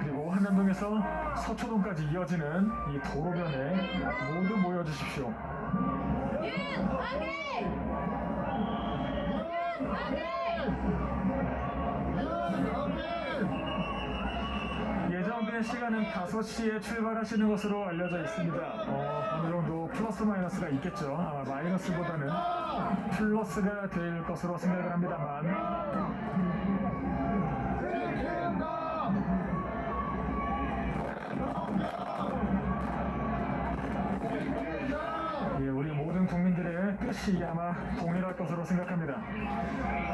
그리고 한남동에서 서초동까지 이어지는 이 도로변에 모두 모여주십시오. 예정된 시간은 5시에 출발하시는 것으로 알려져 있습니다. 어, 어느 정도 플러스 마이너스가 있겠죠. 아마 마이너스보다는 플러스가 될 것으로 생각을 합니다만 뜻이 아마 동일할 것으로 생각합니다.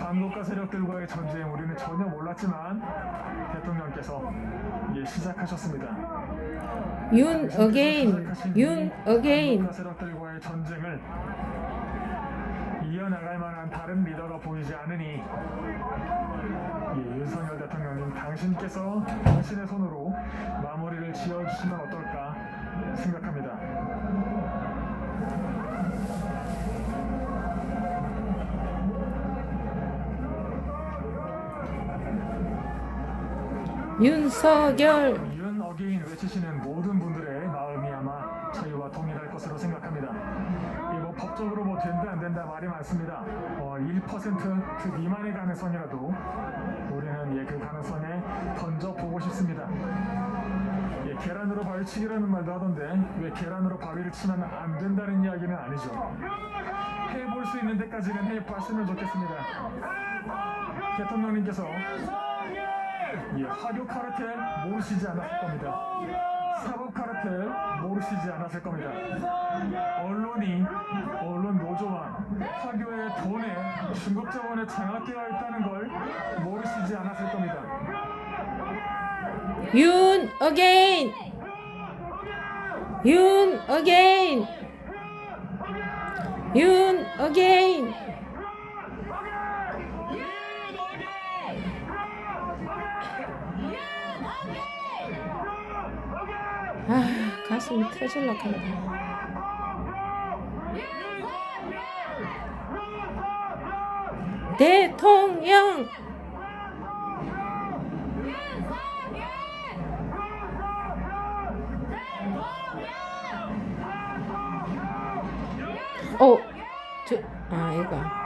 반국가 세력들과의 전쟁 우리는 전혀 몰랐지만 대통령께서 예, 시작하셨습니다. 윤 어게인 윤 어게인 반국가 세력들과의 전쟁을 이어나갈 만한 다른 리더가 보이지 않으니 예, 윤석열 대통령님 당신께서 당신의 손으로 마무리를 지어주시면 어떨까 생각합니다. 윤석열 윤 어게인 외치시는 모든 분들의 마음이 아마 저희와 동일할 것으로 생각합니다. 이뭐 법적으로 뭐 된다 안 된다 말이 많습니다. 어, 1%그 미만의 가능성이라도 우리는 예, 그 가능성에 던져 보고 싶습니다. 예, 계란으로 바위 치기라는 말도 하던데 왜 계란으로 바위를 치면 안 된다는 이야기는 아니죠. 해볼 수 있는 데까지는 해봤으면 좋겠습니다. 대통령님께서 예, 화교 카르텔 모르시지 않았을 겁니다. 사법 카르텔 모르시지 않았을 겁니다. 언론이 언론 노조와 화교의 돈에 중국 자본에 장악되어 있다는 걸 모르시지 않았을 겁니다. 윤 어게인 윤 어게인 윤 어게인 아 가슴이 터질라 한다 대통령 어, 저, 아, 이거.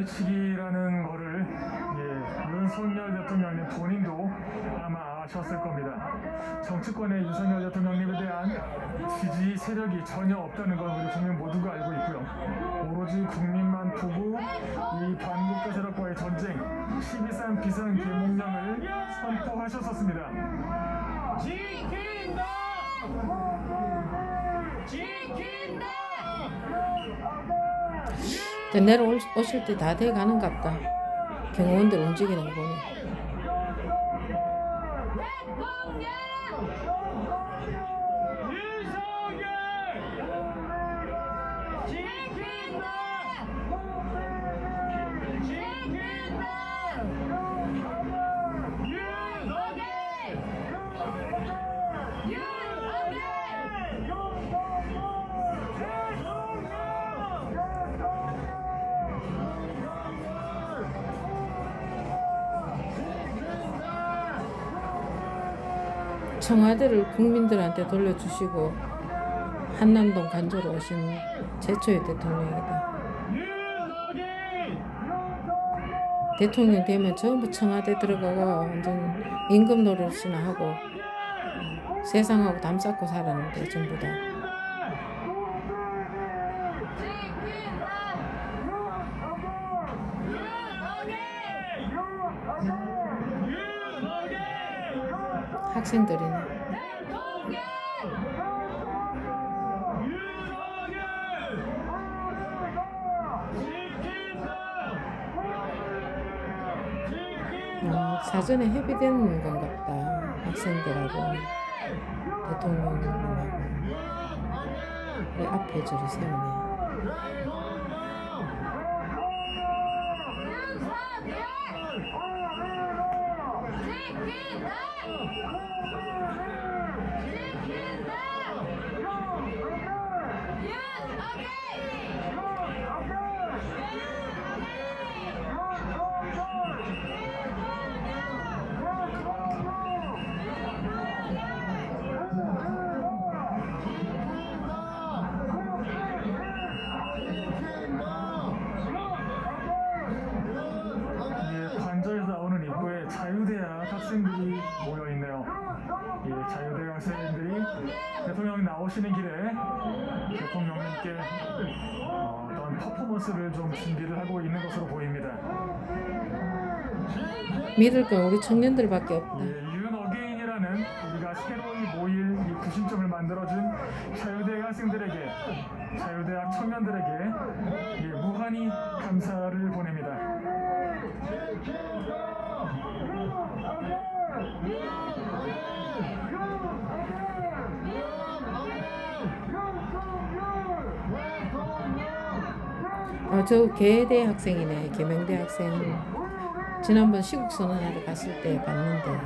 바위치기라는 거를 예, 윤석열 대통령님 본인도 아마 아셨을 겁니다. 정치권의 윤석열 대통령님에 대한 지지 세력이 전혀 없다는 건 우리 국민 모두가 알고 있고요. 오로지 국민만 보고 이 반국가 세력과의 전쟁 12.3 비상 계몽령을 선포하셨었습니다. 지킨다! 저 내려오실 때 다 돼가는 갑다 경호원들 움직이는 거 보니! 지킨다! 지킨다! 청와대를 국민들한테 돌려주시고 한남동 간조로 오신 최초의 대통령이다. 대통령 되면 전부 청와대 들어가가 완전 임금 노릇이나 하고 음, 세상하고 담 쌓고 살았는데 전부 다. 학생들이네. 어, 사전에 협의된 건 같다. 학생들하고 대통령님하고 왜 앞에 줄을 세우네. 예, 퍼포먼스를 좀 준비를 하고 있는 것으로 보입니다. 믿을 건 우리 청년들밖에 없다. 예, 윤어게인이라는 우리가 새로이 모일 이 구심점을 만들어준 자유대학 학생들에게 자유대학 청년들에게 예, 무한히 감사를 보냅니다. 아, 저 계대 학생이네. 계명대 학생. 지난번 시국 선언하러 갔을 때 봤는데.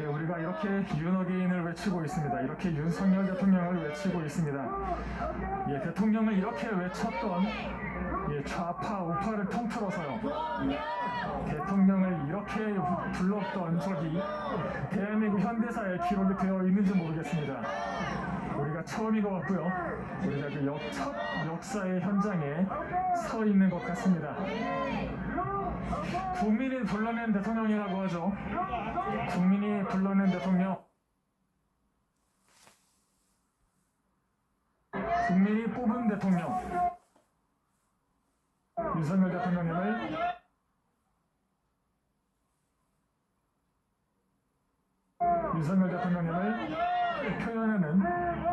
예, 우리가 이렇게 윤어게인을 외치고 있습니다. 이렇게 윤석열 대통령을 외치고 있습니다. 예, 대통령을 이렇게 외쳤던 예, 좌파 우파를 통틀어서요. 대통령을 이렇게 불렀던 적이 대한민국 현대사에 기록이 되어 있는지 모르겠습니다. 우리가 처음인 것 같고요. 우리가 그 역, 첫 역사의 현장에 서 있는 것 같습니다. 국민이 불러낸 대통령이라고 하죠. 국민이 불러낸 대통령. 국민이 뽑은 대통령. 윤석열 대통령님을 윤석열 대통령님을 표현하는